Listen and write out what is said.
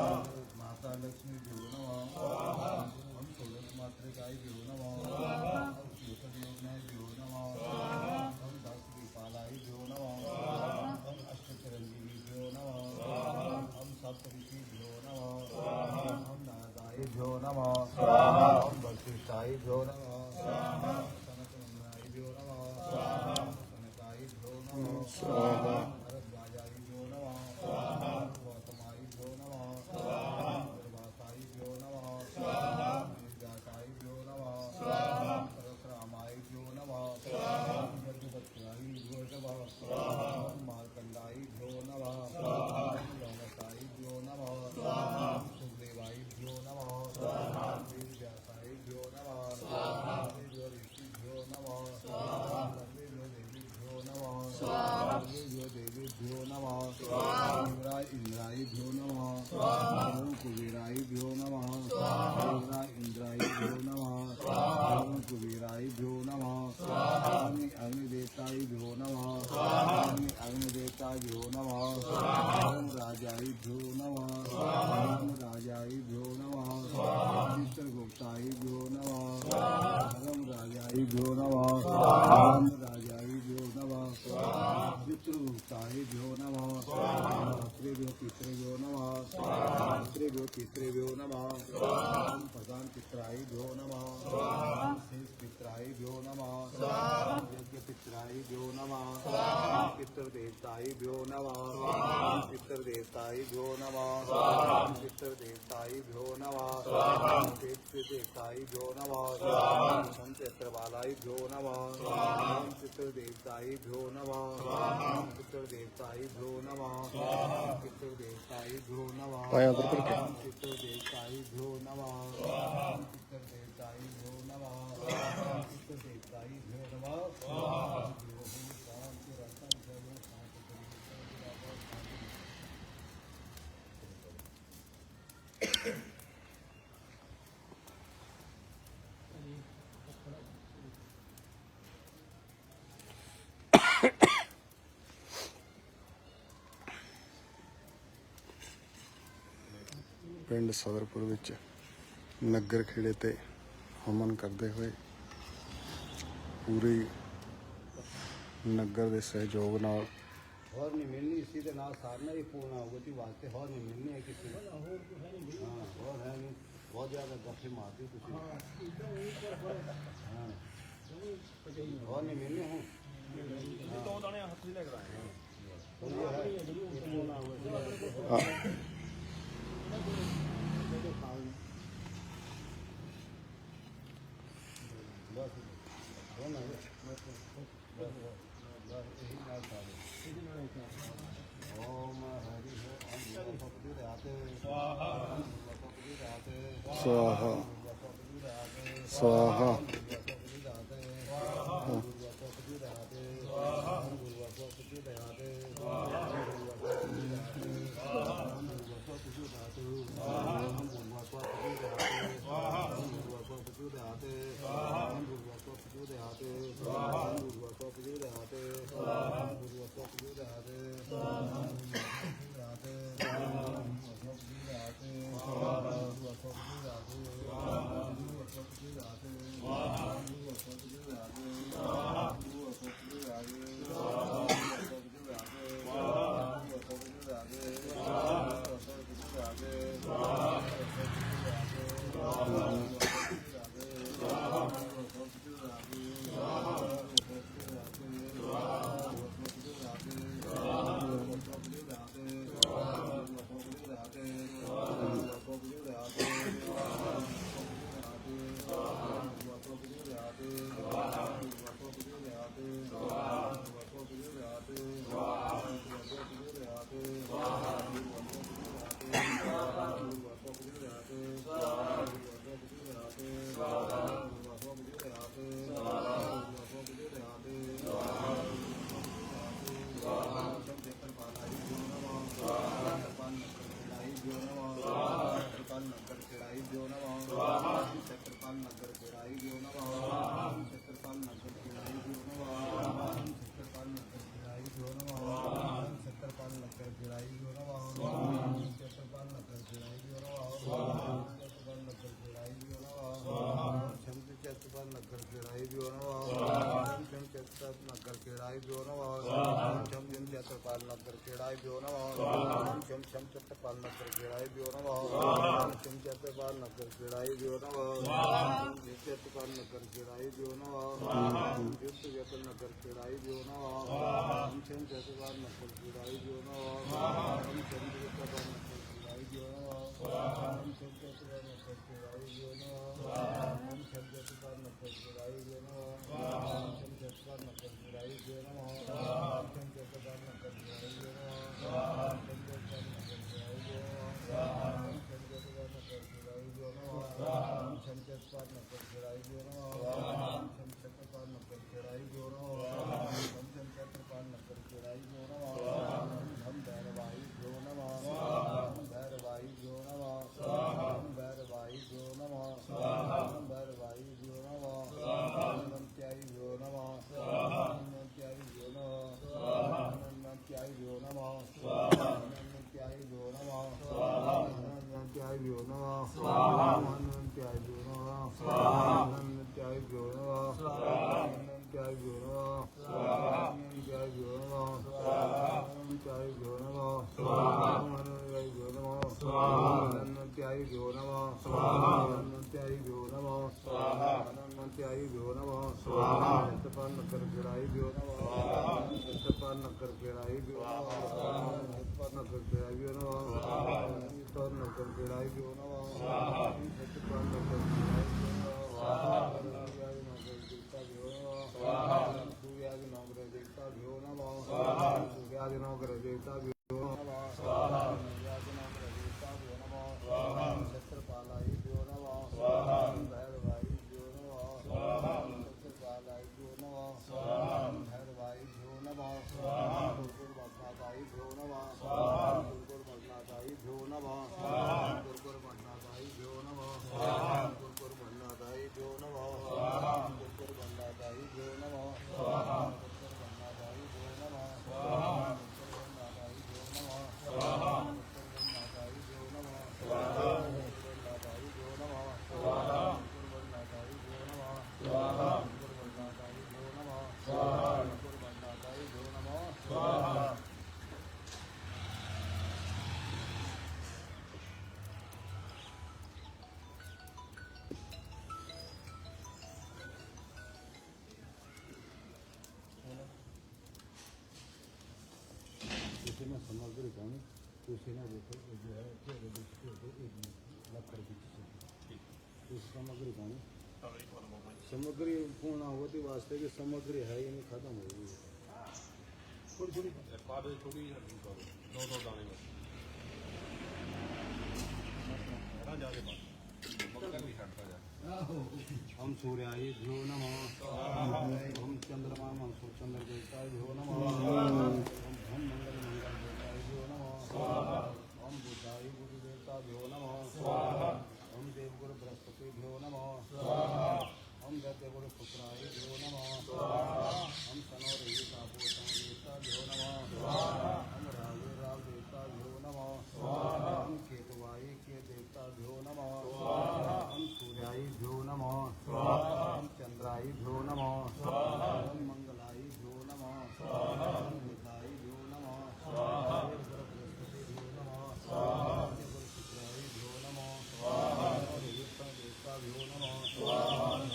माता लक्ष्मी मातृकाय भ्यो नमः हम श्लोक योगनाय नमः हम दस भ्यो नमः हम अष्टचिरंजीवी नमः हम सप्तऋषि नमः हम भ्यो नमः हम वशिष्ठाय भ्यो नमः सनतनंदनाय भ्यो नमः सनकाय भ्यो नमः भरद्वाजाय भ्यो नमः गौतमाय भ्यो नमः दुर्वासाय भ्यो नमः निर्जाताय भ्यो नमः परशुरामाय भ्यो नमः यज्ञपत्याय भ्यो नमः मार्कंडाय भ्यो नमः लौनकाय भ्यो नमः सुग्रीवाय भ्यो नमः वीरव्यासाय भ्यो नमः ऋषिभ्यो नमः सर्वेभ्यो देवीभ्यो नमः पितृभ्यो पितृभ्यो नम पितृभ्यो पितृभ्यो नमः प्रधान पित्रायभ्यो नमः शेष पित्रायभ्यो नमः यज्ञ पित्रायभ्यो नमः पितृदेवतायभ्यो नमः पितृदेवतायभ्यो नमः पितृदेवतायभ्यो नमः पितृदेवतायभ्यो नम। संचक्रबालायभ्यो नम पितृदेवतायभ्यो नम। पितृदेवतायभ्यो नम पितृदेवतायभ्यो नम। पाया नम पर नम पितृदेवतायभ्यो ਪਿੰਡ ਸਦਰਪੁਰ ਵਿੱਚ ਨਗਰ ਖੇੜੇ ਤੇ ਹਮਨ ਕਰਦੇ ਹੋਏ ਪੂਰੀ ਨਗਰ ਦੇ ਸਹਿਯੋਗ ਨਾਲ ਹੋਰ ਨਹੀਂ ਮਿਲਣੀ ਇਸੇ ਦੇ ਨਾਲ ਸਾਰਨਾ ਹੀ ਪੂਰਨ ਹੋਗਤੀ ਵਾਸਤੇ ਹੋਰ ਨਹੀਂ ਮਿਲਣੀ ਹੈ ਕਿਸੇ ਨੂੰ। ਹੋਰ ਨਹੀਂ ਹਾਂ ਹੋਰ ਹੈ ਨਹੀਂ। ਬਹੁਤ ਜ਼ਿਆਦਾ ਗੱਫੇ ਮਾਰਦੇ ਤੁਸੀਂ। ਹਾਂ ਹੋਰ ਨਹੀਂ ਮਿਲਣੀ ਹੂੰ। ਦੋ ਦਾਣੇ ਹੱਥ ਲੈ ਕੇ ਆਏ ਹਾਂ। ਸਵਾਹਾ। ਸਵਾਹਾ। ਸਵਾਹਾ करशिराई जो नित्यत कर्म करशिराई जो नित्य व्यसन न करशिराई जो नमचंद चतकार न करशिराई जो नमचंद चतकार न करशिराई जो नमचंद चतकार न करशिराई जो न नगर गिराई वियो छत्रपाल नगर गिराई वियो छत्रपाल नगर गिराई वियो छत्रपाल नगर गिराई वियो ना समग्र गाँव उसेना देखो जो है समग्र गाँव समग्र पूर्ण होती वास्ते की समग्र है यानी खत्म हो गई थोड़ी है ये नहीं खत्म हो गई है हम सूर्याय जो नमः। हम चंद्रमा मंसूर चंद्र देवताय जो नमः। पृथ्वीभ्यो नम हम गद्यगुरुपुत्राय भ्यो नमो हम सनो देवताभ्यो नमो हम राजे राव देवताभ्यो नमो हम केतवाय के देवताभ्यो नम हम सूर्याय भ्यो नमो हम चंद्राय भ्यो नमो हम मंगलाय भ्यो नमो। स्वाहा